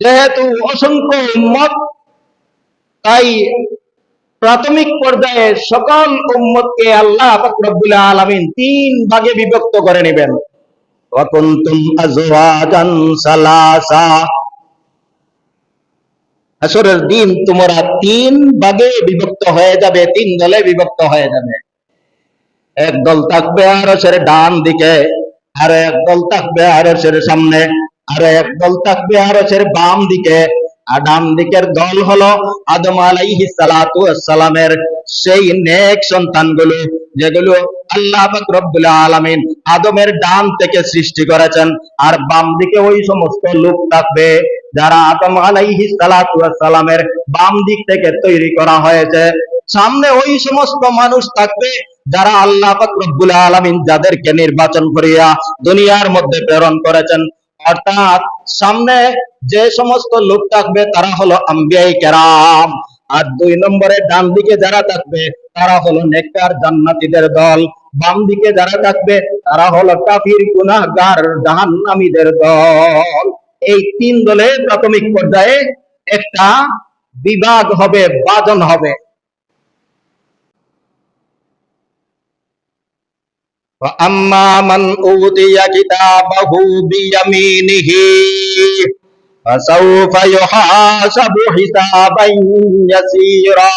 যেহেতু অসংখ্য উম্মত, তাই প্রাথমিক পর্যায়ে সকল উম্মতকে আল্লাহ পাক রব্বুল আলামিন তিন ভাগে বিভক্ত করে নেবেন। দিন তোমরা তিন ভাগে বিভক্ত হয়ে যাবে, তিন দলে বিভক্ত হয়ে যাবে। এক দল থাকবে আরশের ডান দিকে, আর এক দল থাকবে আরশের সামনে। আর এক দল থাকবে আরশের বাম দিকে। আর ডান দিকের দল হলো আদম আলাইহিস সালাতু সালামের সেই নেক সন্তানগুলো, যেগুলো আল্লাহ রব্বুল আলামিন আদমের ডান থেকে সৃষ্টি করেছেন। আর বাম দিকে ওই সমস্ত লোক থাকবে যারা আদম আলাইহিস সালাতু সালামের বাম দিক থেকে তৈরি করা হয়েছে। সামনে ওই সমস্ত মানুষ থাকবে যারা আল্লাহ রব্বুল আলামিন যাদেরকে নির্বাচন করিয়া দুনিয়ার মধ্যে প্রেরণ করেছেন। অর্থাৎ সামনে যে সমস্ত লোক থাকবে তারা হলো আম্বিয়াই কেরাম। আর দুই নম্বরে ডান দিকে যারা থাকবে, তারা হলো নেককার জান্নাতীদের দল। বাম দিকে যারা থাকবে, তারা হলো কাফির, গুনাহগার, জাহান্নামীদের দল। এই তিন দলে প্রাথমিক পর্যায়ে একটা বিভাগ হবে বাজন হবে। وأما من أوتي كتابه بيمينه فسوف يحاسب حسابا يسيرا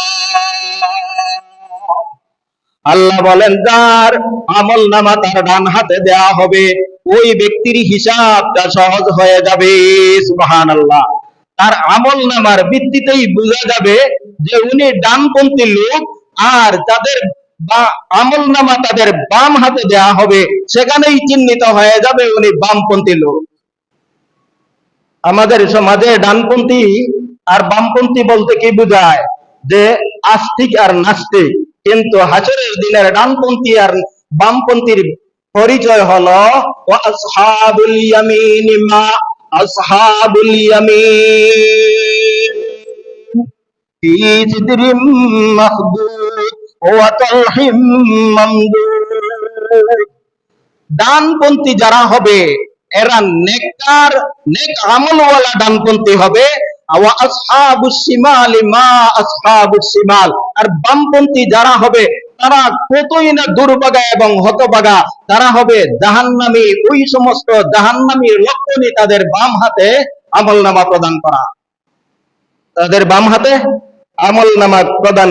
আল্লাহ বলেন যার আমল নামা তার ডান হাতে দেয়া হবে ওই ব্যক্তির হিসাবটা সহজ হয়ে যাবে সুবহান আল্লাহ তার আমল নামার ভিত্তিতেই বোঝা যাবে যে উনি ডানপন্থী লোক আর যাদের বা আমল নামা তাদের বাম হাতে দেয়া হবে, সেখানেই চিহ্নিত হয়ে যাবে উনি বামপন্থী লোক। আমাদের সমাজে ডানপন্থী আর বামপন্থী বলতে কি বুঝায়? যে আস্তিক আর নাস্তিক। কিন্তু হাসরের দিনের ডানপন্থী আর বামপন্থীর পরিচয় হল আসহাবুল ইয়ামিন। মা মাহদুদ ডানপন্থী যারা হবে, এরা নেককার, নেক আমলওয়ালা ডানপন্থী হবে। আর বামপন্থী যারা হবে, তারা কতই না দুর্ভাগা এবং হতভাগা, তারা হবে জাহান্নামী। ওই সমস্ত জাহান্নামীর লক্ষণই তাদের বাম হাতে আমলনামা প্রদান করা। তাদের বাম হাতে আমল নামা প্রদান